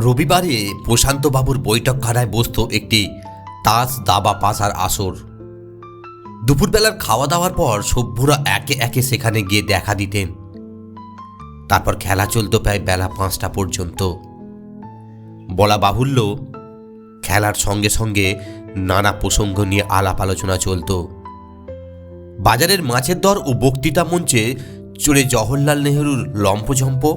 রবিবারে প্রশান্তবাবুর বৈঠকখানায় বসত একটি তাস দাবা পাশার আসর। দুপুরবেলার খাওয়া দাওয়ার পর সভ্যরা একে একে সেখানে গিয়ে দেখা দিতেন। তারপর খেলা চলতো প্রায় বেলা পাঁচটা পর্যন্ত। বলা বাহুল্য, খেলার সঙ্গে সঙ্গে নানা প্রসঙ্গ নিয়ে আলাপ আলোচনা চলতো। বাজারের মাছের দর ও বক্তৃতা মঞ্চে চড়ে জওহরলাল নেহরুর লম্পঝম্প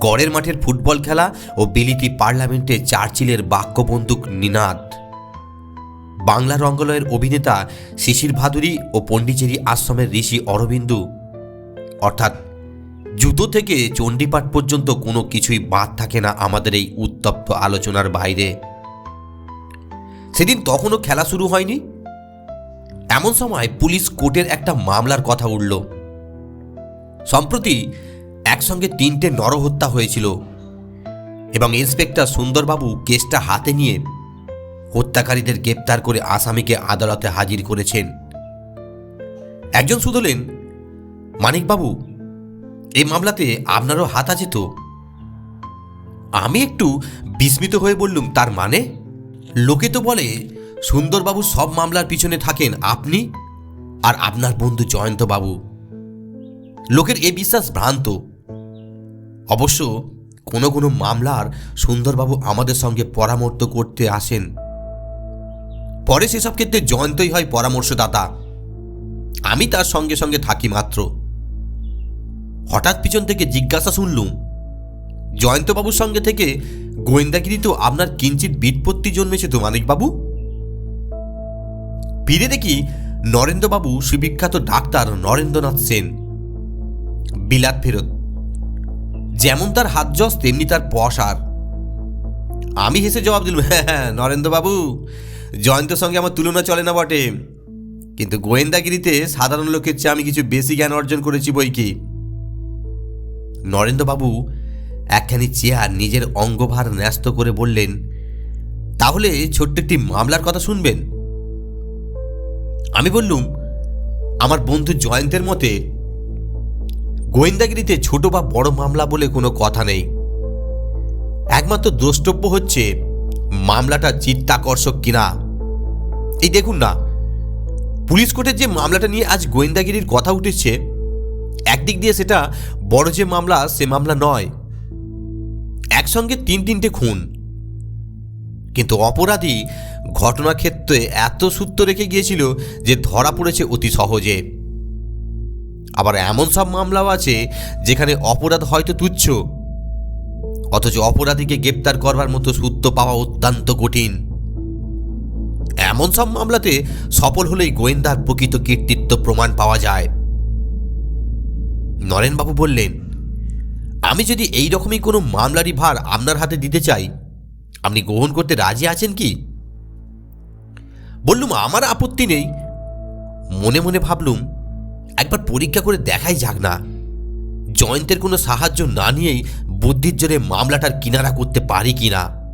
গড়ের মাঠের ফুটবল খেলা ও বিলিতি পার্লামেন্টে চার্চিলের বাক্যবন্দুক নিনাদ। বাংলা রঙ্গলয়ের অভিনেতা শিশির ভাদুরী ও পণ্ডিচেরি আশ্রমের ঋষি অরবিন্দু। অর্থাৎ জুতো থেকে চণ্ডীপাঠ পর্যন্ত কোনো কিছুই বাদ থাকে না আমাদের এই উত্তপ্ত আলোচনার বাইরে। সেদিন তখনও খেলা শুরু হয়নি। এমন সময় পুলিশ কোর্টের একটা মামলার কথা উঠল। সম্প্রতি একসঙ্গে তিনটে নরহত্যা হয়েছিল। এবং ইন্সপেক্টর সুন্দরবাবু কেসটা হাতে নিয়ে হত্যাকারীদের গ্রেপ্তার করে আসামিকে আদালতে হাজির করেছেন। একজন শুধলেন মানিকবাবু। এই মামলাতে আপনারও হাত আছে তো? আমি একটু বিস্মিত হয়ে বললুম, তার মানে? লোকে তো বলে, সুন্দরবাবু সব মামলার পিছনে থাকেন, আপনি? আর আপনার বন্ধু জয়ন্তবাবু। লোকের এ বিশ্বাস ভ্রান্ত। অবশ্য কোনো কোনো মামলার সুন্দরবাবু আমাদের সঙ্গে পরামর্শ করতে আসেন। পরে সেসব ক্ষেত্রে জয়ন্তই হয় পরামর্শদাতা। আমি তার সঙ্গে সঙ্গে থাকি মাত্র। হঠাৎ পিছন থেকে জিজ্ঞাসা শুনলুম, জয়ন্তবাবুর সঙ্গে থেকে গোয়েন্দাগিরি তো আপনার কিঞ্চিত বিৎপত্তি জন্মেছে তো মানিকবাবু? ফিরে দেখি নরেন্দ্রবাবু সুবিখ্যাত ডাক্তার নরেন্দ্রনাথ সেন। বিলাত ফেরত। যেমন তার হাত যশ তেমনি তার পশার আমি হেসে জবাব দিলাম হ্যাঁ হ্যাঁ নরেন্দ্রবাবু জয়ন্তের সঙ্গে আমার তুলনা চলে না বটে। কিন্তু গোয়েন্দাগিরিতে সাধারণ লোকের চেয়ে আমি কিছু বেশি জ্ঞান অর্জন করেছি বই কি? নরেন্দ্রবাবু একখানি চেয়ার নিজের অঙ্গভার ন্যস্ত করে বললেন, তাহলে ছোট্ট একটি মামলার কথা শুনবেন? আমি বললুম, আমার বন্ধু জয়ন্তের মতে গোয়েন্দাগিরিতে ছোট বা বড় মামলা বলে কোনো কথা নেই। একমাত্র দ্রষ্টব্য হচ্ছে, মামলাটা চিত্তাকর্ষক কিনা। এই দেখুন না, পুলিশ কোর্টের যে মামলাটা নিয়ে আজ গোয়েন্দাগিরির কথা উঠেছে, একদিক দিয়ে সেটা বড় যে মামলা, সে মামলা নয়। একসঙ্গে তিন তিনটে খুন। কিন্তু অপরাধী ঘটনাক্ষেত্রে এত সূত্র রেখে গিয়েছিল যে ধরা পড়েছে অতি সহজে। আবার এমন সব মামলাও আছে যেখানে অপরাধ হয়তো তুচ্ছ। অথচ অপরাধীকে গ্রেপ্তার করবার মতো সূত্র পাওয়া অত্যন্ত কঠিন। এমন সব মামলাতে সফল হলেই গোয়েন্দার প্রকৃত কীর্তিত্ব প্রমাণ পাওয়া যায়। নরেনবাবু বললেন, আমি যদি এই রকমই কোনো মামলারই ভার আপনার হাতে দিতে চাই, আপনি গ্রহণ করতে রাজি আছেন কি? বললুম, আমার আপত্তি নেই। মনে মনে ভাবলুম একবার পরীক্ষা করে দেখাই যাক না। জয়ন্তের কোনো সাহায্য না নিয়েই বুদ্ধির জোরে মামলাটার কিনারা করতে পারি কি না?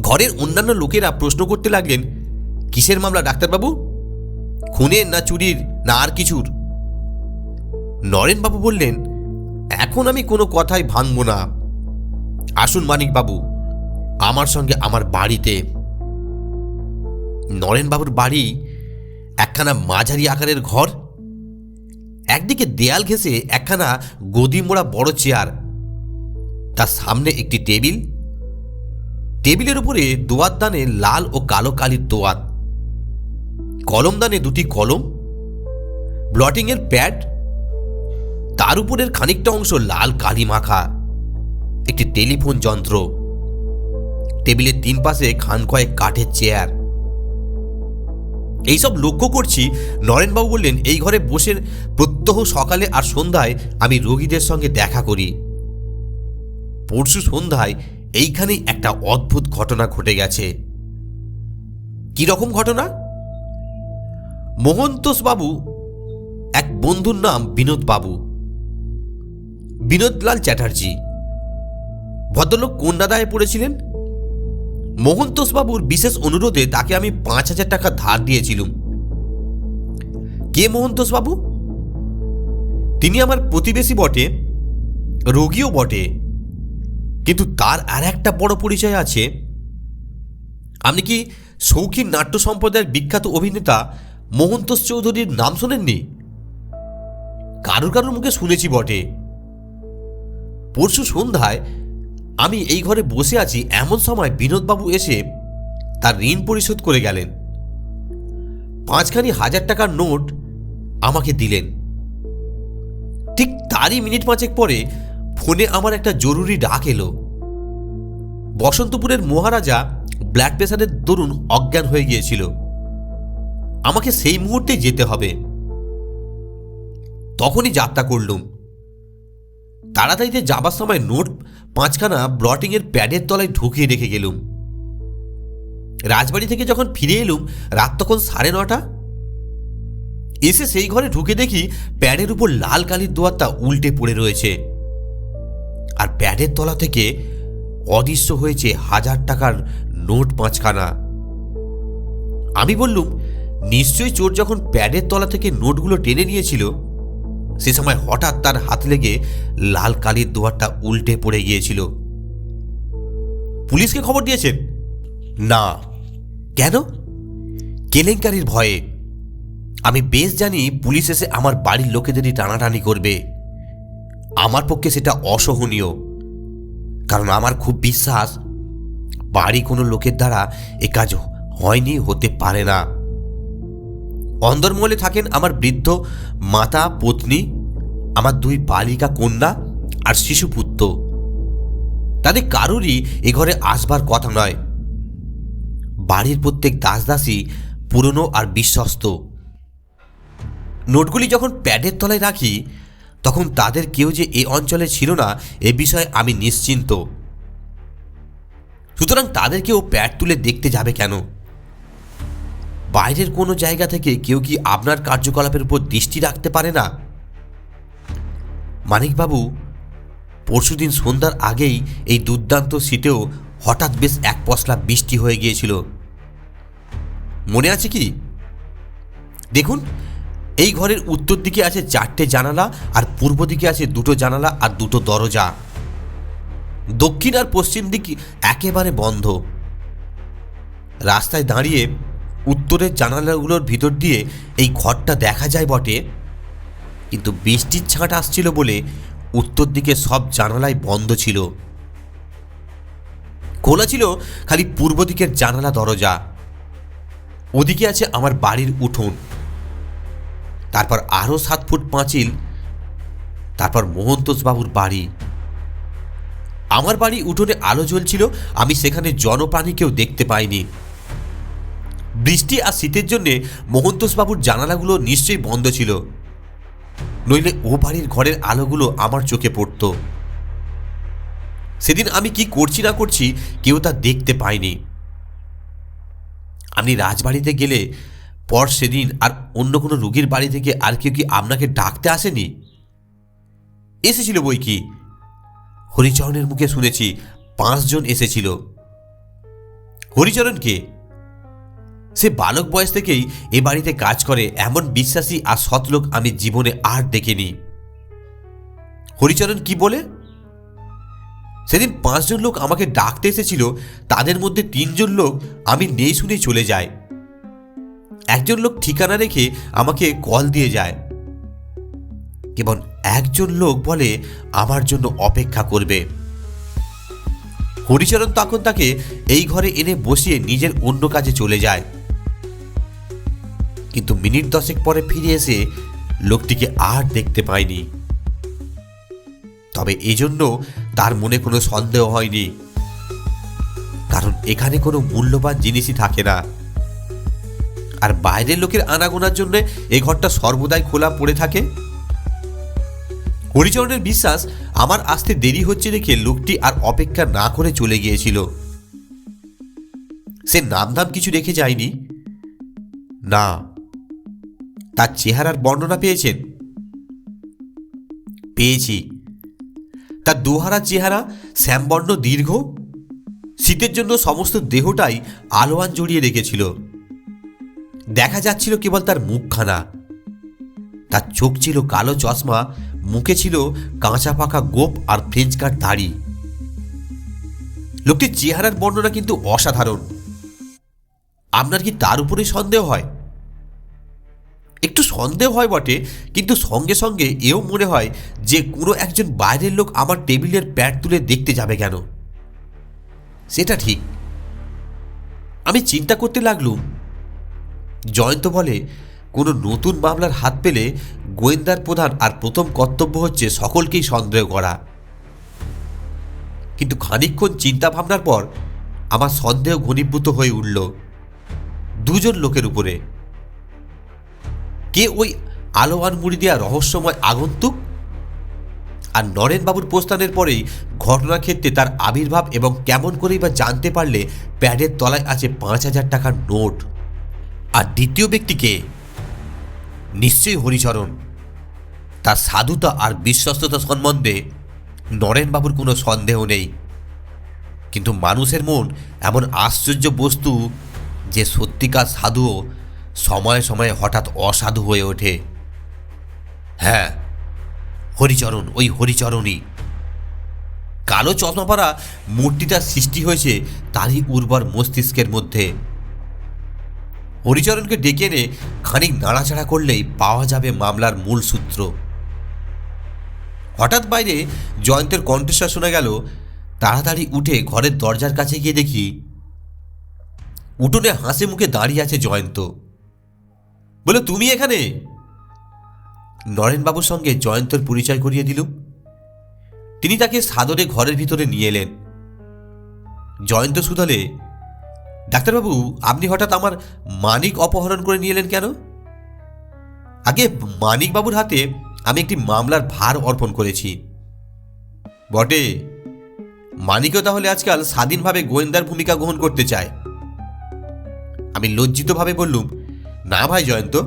ঘরের অন্যান্য লোকেরা প্রশ্ন করতে লাগলেন, কিসের মামলা, ডাক্তারবাবু? খুনের না চুরির, না আর কিছুর? নরেনবাবু বললেন, এখন আমি কোনো কথাই ভাঙব না। আসুন মানিকবাবু, আমার সঙ্গে আমার বাড়িতে। নরেনবাবুর বাড়ি একখানা মাঝারি আকারের ঘর। একদিকে দেয়াল ঘেঁষে একখানা গদি মোড়া বড় চেয়ার। তার সামনে একটি টেবিল। টেবিলের উপরে দানে লাল ও কালো কালির দোয়াত। কলম দানে দুটি কলম। ব্লটিংয়ের প্যাড। তার উপরের খানিকটা অংশ লাল কালি মাখা। একটি টেলিফোন যন্ত্র। টেবিলের তিন পাশে খান কয়েক কাঠের চেয়ার। এইসব লক্ষ্য করছি, নরেনবাবু বললেন, এই ঘরে বসে প্রত্যহ সকালে আর সন্ধ্যায় আমি রোগীদের সঙ্গে দেখা করি। পরশু সন্ধ্যায় এইখানেই একটা অদ্ভুত ঘটনা ঘটে গেছে। রকম ঘটনা? মোহন্তোষ বাবু এক বন্ধুর নাম বিনোদ বাবু বিনোদলাল চ্যাটার্জি। ভদ্রলোক কন্যাদায়ে পড়েছিলেন? মোহন্তোষবাবুর বিশেষ অনুরোধে তাকে আমি পাঁচ হাজার টাকা ধার দিয়েছিলুম। কে মোহন্তোষবাবু? তিনি আমার প্রতিবেশী বটে, রোগীও বটে। কিন্তু তার আর একটা বড় পরিচয় আছে। আপনি কি শৌখিন নাট্য সম্প্রদায়ের বিখ্যাত অভিনেতা মোহন্তোষ চৌধুরীর নাম শোনেননি? কারুর কারুর মুখে শুনেছি বটে। পরশু সন্ধ্যায় আমি এই ঘরে বসে আছি এমন সময় বিনোদবাবু এসে তার ঋণ পরিশোধ করে গেলেন। পাঁচখানি হাজার টাকার নোট আমাকে দিলেন। ঠিক তারই মিনিট পাঁচেক পরে ফোনে আমার একটা জরুরি ডাক এলো। বসন্তপুরের মহারাজা ব্লাড প্রেশারের দরুন অজ্ঞান হয়ে গিয়েছিল। আমাকে সেই মুহূর্তে যেতে হবে। তখনই যাত্রা করলুম। তাড়াতাড়িতে যাবার সময় নোট পাঁচখানা ব্লটিংয়ের প্যাডের তলায় ঢুকিয়ে রেখে গেলুম। রাজবাড়ি থেকে যখন ফিরে এলুম, রাত তখন সাড়ে নটা। এসে সেই ঘরে ঢুকে দেখি প্যাডের উপর লাল কালির দোয়ারটা উল্টে পড়ে রয়েছে। আর প্যাডের তলা থেকে অদৃশ্য হয়েছে হাজার টাকার নোট পাঁচখানা। আমি বললুম, নিশ্চয়ই চোর যখন প্যাডের তলা থেকে নোটগুলো টেনে নিয়েছিল সে সময় হঠাৎ তার হাত লেগে লাল কালির দোয়ারটা উল্টে পড়ে গিয়েছিল। পুলিশকে খবর দিয়েছেন? না। কেন? কেলেঙ্কারির ভয়ে। আমি বেশ জানি পুলিশ এসে আমার বাড়ির লোকেদেরই টানাটানি করবে। আমার পক্ষে সেটা অসহনীয়। কারণ আমার খুব বিশ্বাস, বাড়ি কোনো লোকের দ্বারা এ কাজ হয়নি, হতে পারে না। অন্দরমহলে থাকেন আমার বৃদ্ধ মাতা, পত্নী, আমার দুই বালিকা কন্যা আর শিশুপুত্র। তাদের কারোরই এ ঘরে আসবার কথা নয়। বাড়ির প্রত্যেক দাসদাসী পুরনো আর বিশ্বস্ত। নোটগুলি যখন প্যাডের তলায় রাখি, তখন তাদের কেউ যে এ অঞ্চলে ছিল না, এ বিষয়ে আমি নিশ্চিন্ত। সুতরাং তাদেরকেও প্যাড তুলে দেখতে যাবে কেন? বাইরের কোনো জায়গা থেকে কেউ কি আপনার কার্যকলাপের উপর দৃষ্টি রাখতে পারে না? মানিকবাবু, পরশুদিন সন্ধ্যার আগেই এই দুর্দান্ত সিটেও হঠাৎ বেশ এক পশলা বৃষ্টি হয়ে গিয়েছিল। মনে আছে কি? দেখুন, এই ঘরের উত্তর দিকে আছে চারটে জানালা আর পূর্ব দিকে আছে দুটো জানালা আর দুটো দরজা। দক্ষিণ আর পশ্চিম দিক একেবারে বন্ধ। রাস্তায় দাঁড়িয়ে উত্তরের জানালাগুলোর ভিতর দিয়ে এই ঘরটা দেখা যায় বটে। কিন্তু বৃষ্টির ছাঁট আসছিল বলে উত্তর দিকে সব জানালায় বন্ধ ছিল। খোলা ছিল খালি পূর্ব দিকের জানালা দরজা। ওদিকে আছে আমার বাড়ির উঠোন। তারপর আরও সাত ফুট পাঁচিল। তারপর মোহন্তোষবাবুর বাড়ি। আমার বাড়ি উঠোনে আলো জ্বলছিল, আমি সেখানে জনপ্রাণীকেও দেখতে পাইনি। বৃষ্টি আর শীতের জন্যে মোহন্তোষবাবুর জানালাগুলো নিশ্চয়ই বন্ধ ছিল। নইলে ও বাড়ির ঘরের আলোগুলো আমার চোখে পড়ত। সেদিন আমি কি করছি না করছি কেউ তা দেখতে পায়নি আপনি রাজবাড়িতে গেলে পর সেদিন আর অন্য কোনো রুগীর বাড়ি থেকে আর কেউ কি আপনাকে ডাকতে আসেনি? এসেছিল বই কি? হরিচরণের মুখে শুনেছি, পাঁচজন এসেছিল। হরিচরণ কে? সে বালক বয়স থেকেই এ বাড়িতে কাজ করে, এমন বিশ্বাসী আর সৎ লোক আমি জীবনে আর দেখিনি। হরিচরণ কি বলে? সেদিন পাঁচজন লোক আমাকে ডাকতে এসেছিল, তাদের মধ্যে তিনজন লোক আমি নেই শুনে চলে যায় একজন লোক ঠিকানা রেখে আমাকে কল দিয়ে যায়। কেবল একজন লোক বলে আমার জন্য অপেক্ষা করবে। হরিচরণ তখন তাকে এই ঘরে এনে বসিয়ে নিজের অন্য কাজে চলে যায়। কিন্তু মিনিট দশেক পরে ফিরে এসে লোকটিকে আর দেখতে পায়নি। তবে এজন্য তার মনে কোনো সন্দেহ হয়নি। কারণ এখানে কোনো মূল্যবান জিনিসই থাকে না। আর বাইরের লোকের আনাগোনার জন্য এই ঘরটা সর্বদাই খোলা পড়ে থাকে। হরিচরণের বিশ্বাস, আমার আসতে দেরি হচ্ছে দেখে লোকটি আর অপেক্ষা না করে চলে গিয়েছিল। সে নাম ধাম কিছু রেখে যায়নি। না তার চেহারার বর্ণনা পেয়েছেন? পেয়েছি। তার দুহারা চেহারা শ্যামবর্ণ দীর্ঘ, শীতের জন্য সমস্ত দেহটাই আলোয়ান জড়িয়ে রেখেছিল। দেখা যাচ্ছিল কেবল তার মুখখানা। তার চোখ ছিল কালো চশমা, মুখে ছিল কাঁচা পাকা গোপ আর ফ্রেঞ্চ কাট দাড়ি। লোকটির চেহারার বর্ণনা কিন্তু অসাধারণ। আপনার কি তার উপরে সন্দেহ হয়? একটু সন্দেহ হয় বটে, কিন্তু সঙ্গে সঙ্গে এও মনে হয় যে কোনো একজন বাইরের লোক আমার টেবিলের প্যাড তুলে দেখতে যাবে কেন। সেটা ঠিক। আমি চিন্তা করতে লাগলুম। জয়ন্ত বলে, কোনো নতুন মামলার হাত পেলে গোয়েন্দার প্রধান আর প্রথম কর্তব্য হচ্ছে সকলকেই সন্দেহ করা। কিন্তু খানিকক্ষণ চিন্তা ভাবনার পর আমার সন্দেহ ঘনীভূত হয়ে উঠল। দুজন লোকের উপরে। কে ওই আলোয়ান মুড়ি দেওয়া রহস্যময় আগন্তুক? আর নরেনবাবুর প্রস্থানের পরেই ঘটনাক্ষেত্রে তার আবির্ভাব এবং কেমন করেই বা জানতে পারলে প্যাডের তলায় আছে পাঁচ হাজার টাকার নোট। আর দ্বিতীয় ব্যক্তিকে নিশ্চয়ই হরিচরণ। তার সাধুতা আর বিশ্বস্ততা সম্বন্ধে নরেনবাবুর কোনো সন্দেহ নেই। কিন্তু মানুষের মন এমন আশ্চর্য বস্তু যে সত্যিকার সাধুও সময়ে সময়ে হঠাৎ অসাধু হয়ে ওঠে। হ্যাঁ হরিচরণ, ওই হরিচরণই। কালো চশমাপাড়া মূর্তিটার সৃষ্টি হয়েছে তারই উর্বর মস্তিষ্কের মধ্যে। হরিচরণকে ডেকে এনে খানিক নাড়াচাড়া করলেই পাওয়া যাবে মামলার মূল সূত্র। হঠাৎ বাইরে জয়ন্তের কণ্ঠস্বর শোনা গেল, তাড়াতাড়ি উঠে ঘরের দরজার কাছে গিয়ে দেখি, উঠোনে হাসি মুখে দাঁড়িয়ে আছে জয়ন্ত। বলে, তুমি এখানে? নরেনবাবুর সঙ্গে জয়ন্তর পরিচয় করিয়ে দিলুম তিনি তাকে সাদরে ঘরের ভিতরে নিয়ে এলেন। জয়ন্ত শুধালে ডাক্তারবাবু, আপনি হঠাৎ আমার মানিক অপহরণ করে নিয়ে এলেন কেন? আগে মানিকবাবুর হাতে আমি একটি মামলার ভার অর্পণ করেছি। বটে, মানিকও তাহলে আজকাল স্বাধীনভাবে গোয়েন্দার ভূমিকা গ্রহণ করতে চায়। আমি লজ্জিতভাবে বললুম না ভাই জয়ন্ত,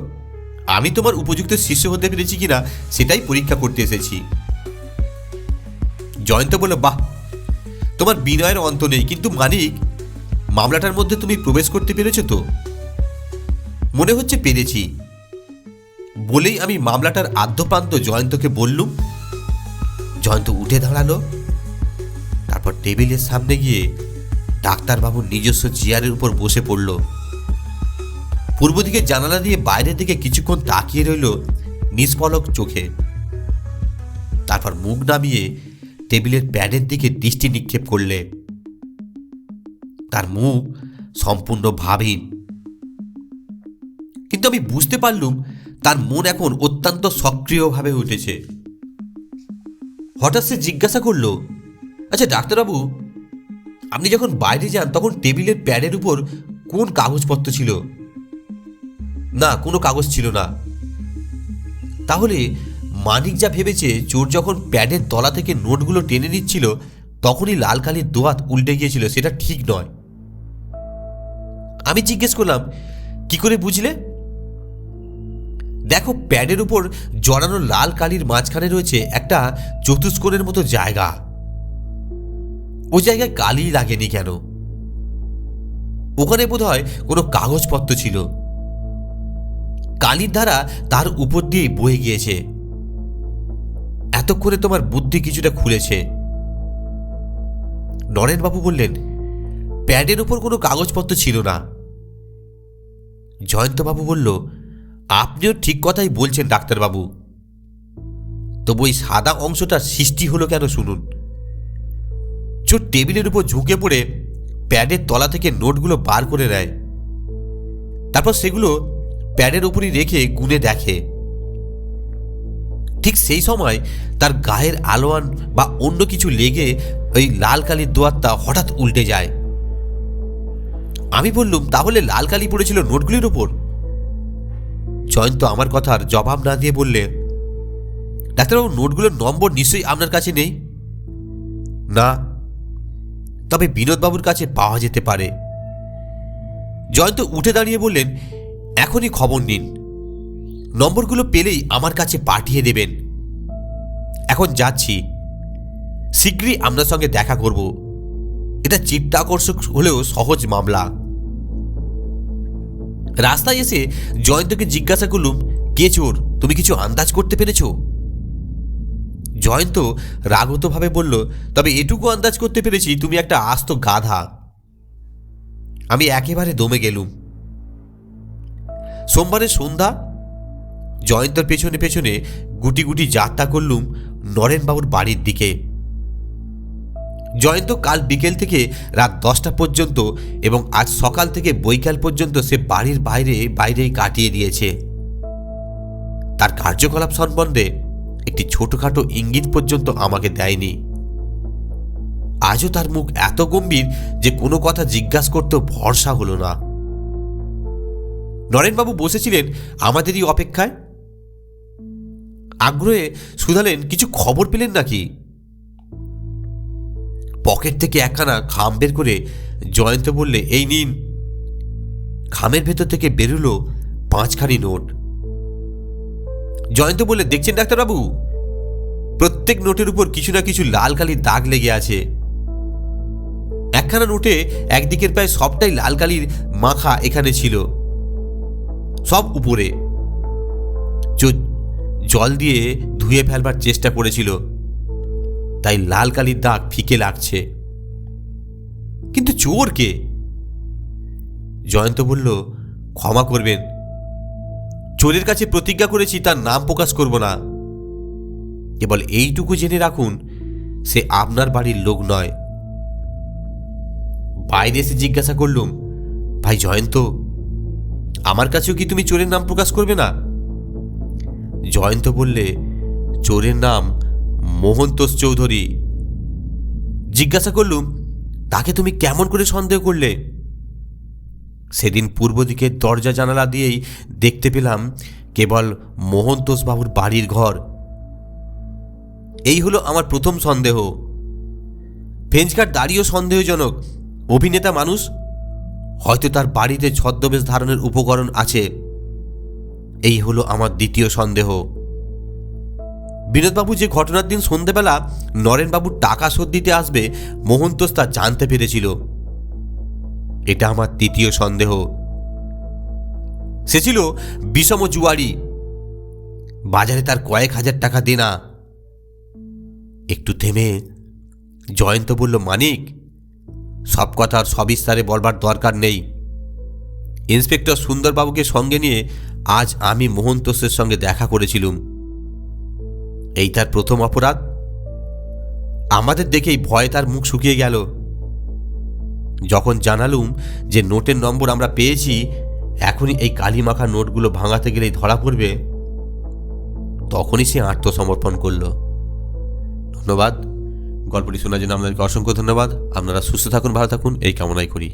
আমি তোমার উপযুক্ত শিষ্য হতে পেরেছি কিনা সেটাই পরীক্ষা করতে এসেছি। জয়ন্ত বলল, বাহ, তোমার বিনয়ের অন্ত নেই, কিন্তু মানিক, মামলাটার মধ্যে তুমি প্রবেশ করতে পেরেছ তো? মনে হচ্ছে পেরেছি। বলেই আমি মামলাটার আদ্যপ্রান্ত জয়ন্তকে বললুম। জয়ন্ত উঠে দাঁড়াল, তারপর টেবিলের সামনে গিয়ে ডাক্তারবাবুর নিজস্ব চেয়ারের উপর বসে পড়ল। পূর্ব দিকে জানালা দিয়ে বাইরের দিকে কিছুক্ষণ তাকিয়ে রইল নিষ্পলক চোখে। তারপর মুখ নামিয়ে টেবিলের প্যাডের দিকে দৃষ্টি নিক্ষেপ করলে। তার মুখ সম্পূর্ণ ভাবহীন কিন্তু আমি বুঝতে পারলুম তার মন এখন অত্যন্ত সক্রিয়ভাবে উঠেছে। হঠাৎ সে জিজ্ঞাসা করল আচ্ছা ডাক্তারবাবু, আপনি যখন বাইরে যান তখন টেবিলের প্যাডের উপর কোন কাগজপত্র ছিল? না, কোনো কাগজ ছিল না। তাহলে মানিক যা ভেবেছে, চোর যখন প্যাডের তলা থেকে নোটগুলো টেনে নিচ্ছিল, তখনই লাল কালির দোয়াত উল্টে গিয়েছিল, সেটা ঠিক নয়। আমি জিজ্ঞেস করলাম, কি করে বুঝলে? দেখো, প্যাডের উপর জড়ানো লাল কালির মাঝখানে রয়েছে একটা চতুষ্কোণের মতো জায়গা। ওই জায়গায় কালি লাগেনি কেন? ওখানে বোধ হয় কোনো কাগজপত্র ছিল। কালির ধারা তার উপর দিয়ে বয়ে গিয়েছে। এতক্ষণে তোমার বুদ্ধি কিছুটা খুলেছে। নরেনবাবু বললেন প্যাডের উপর কোনো কাগজপত্র ছিল না। জয়ন্তবাবু বলল, আপনিও ঠিক কথাই বলছেন, ডাক্তারবাবু। তবু ওই সাদা অংশটা সৃষ্টি হলো কেন শুনুন। চোর টেবিলের উপর ঝুঁকে পড়ে প্যাডের তলা থেকে নোটগুলো বার করে নেয়। তারপর সেগুলো প্যাডের উপরই রেখে গুনে দেখে। ঠিক সেই সময় তার গায়ের আলোয়ান বা অন্য কিছু লেগে ওই লাল কালির দোয়ারটা হঠাৎ উল্টে যায়। আমি বললুম, তাহলে লাল কালি পড়েছিল নোটগুলির উপর? জয়ন্ত আমার কথার জবাব না দিয়ে বললে, ডাক্তারবাবু, নোটগুলোর নম্বর নিশ্চয়ই আপনার কাছে নেই? না, তবে বিনোদবাবুর কাছে পাওয়া যেতে পারে। জয়ন্ত উঠে দাঁড়িয়ে বললেন এখনই খবর নিন। নম্বরগুলো পেলেই আমার কাছে পাঠিয়ে দেবেন। এখন যাচ্ছি। শীঘ্রই আপনার সঙ্গে দেখা করব। এটা চিত্তাকর্ষক হলেও সহজ মামলা। রাস্তায় এসে জয়ন্তকে জিজ্ঞাসা করলুম, কে চোর? তুমি কিছু আন্দাজ করতে পেরেছ? জয়ন্ত রাগতভাবে বলল, তবে এটুকু আন্দাজ করতে পেরেছি, তুমি একটা আস্ত গাধা। আমি একেবারে দমে গেলুম। সোমবারের সন্ধ্যা? জয়ন্তর পেছনে পেছনে গুটি গুটি যাত্রা করলুম নরেনবাবুর বাড়ির দিকে। জয়ন্ত কাল বিকেল থেকে রাত দশটা পর্যন্ত এবং আজ সকাল থেকে বৈকাল পর্যন্ত সে বাড়ির বাইরে, বাইরেই কাটিয়ে দিয়েছে। তার কার্যকলাপ সম্বন্ধে একটি ছোটখাটো ইঙ্গিত পর্যন্ত আমাকে দেয়নি। আজও তার মুখ এত গম্ভীর যে কোনো কথা জিজ্ঞাসা করতেও ভরসা হলো না। নরেনবাবু বসেছিলেন আমাদেরই অপেক্ষায়? আগ্রহে শুধালেন, কিছু খবর পেলেন নাকি? পকেট থেকে একখানা খাম বের করে জয়ন্ত বললে, এই নিন। খামের ভেতর থেকে বেরুলো পাঁচখানি নোট। জয়ন্ত বললে, দেখছেন ডাক্তারবাবু? প্রত্যেক নোটের উপর কিছু না কিছু লাল কালির দাগ লেগে আছে। একখানা নোটে একদিকের প্রায় সবটাই লাল কালির মাখা এখানে ছিল। সব উপরে। জল দিয়ে ধুয়ে ফেলবার চেষ্টা করেছিল। তাই লাল কালির দাগ ফিকে লাগছে। কিন্তু চোর কে? জয়ন্ত বলল, ক্ষমা করবেন। চোরের কাছে প্রতিজ্ঞা করেছি, তার নাম প্রকাশ করব না। কেবল এইটুকু জেনে রাখুন, সে আপনার বাড়ির লোক নয়। বাইরে এসে জিজ্ঞাসা করলুম, ভাই জয়ন্ত আমার কাছেও কি তুমি চোরের নাম প্রকাশ করবে না? জয়ন্ত বললে, চোরের নাম মোহন্তোষ চৌধুরী। জিজ্ঞাসা করলুম, তাকে তুমি কেমন করে সন্দেহ করলে? সেদিন পূর্ব দিকের দরজা জানালা দিয়েই দেখতে পেলাম কেবল মোহন্তোষ বাবুর বাড়ির ঘর। এই হলো আমার প্রথম সন্দেহ। ফেঞ্চকার দাড়িও সন্দেহজনক। অভিনেতা মানুষ হয়তো তার বাড়িতে ছদ্মবেশ ধারণের উপকরণ আছে। এই হলো আমার দ্বিতীয় সন্দেহ। বিনোদবাবু যে ঘটনার দিন সন্ধেবেলা নরেনবাবুর টাকা শোধ দিতে আসবে, মোহন্তোষ তা জানতে পেরেছিল। এটা আমার তৃতীয় সন্দেহ। সে ছিল বিষম জুয়ারি। বাজারে তার কয়েক হাজার টাকা দেনা। একটু থেমে জয়ন্ত বলল, মানিক সব কথার সবিস্তারে বলবার দরকার নেই। ইন্সপেক্টর সুন্দরবাবুকে সঙ্গে নিয়ে আজ আমি মোহন্তোষের সঙ্গে দেখা করেছিলুম। এই তার প্রথম অপরাধ? আমাদের দেখেই ভয়ে তার মুখ শুকিয়ে গেল। যখন জানালুম যে নোটের নম্বর আমরা পেয়েছি, এখনই এই কালিমাখা নোটগুলো ভাঙাতে গেলেই ধরা পড়বে, তখনই সে আত্মসমর্পণ করল। ধন্যবাদ। গল্পটি শোনার জন্য আপনাদেরকে অসংখ্য ধন্যবাদ। আপনারা সুস্থ থাকুন ভালো থাকুন। এই কামনাই করি।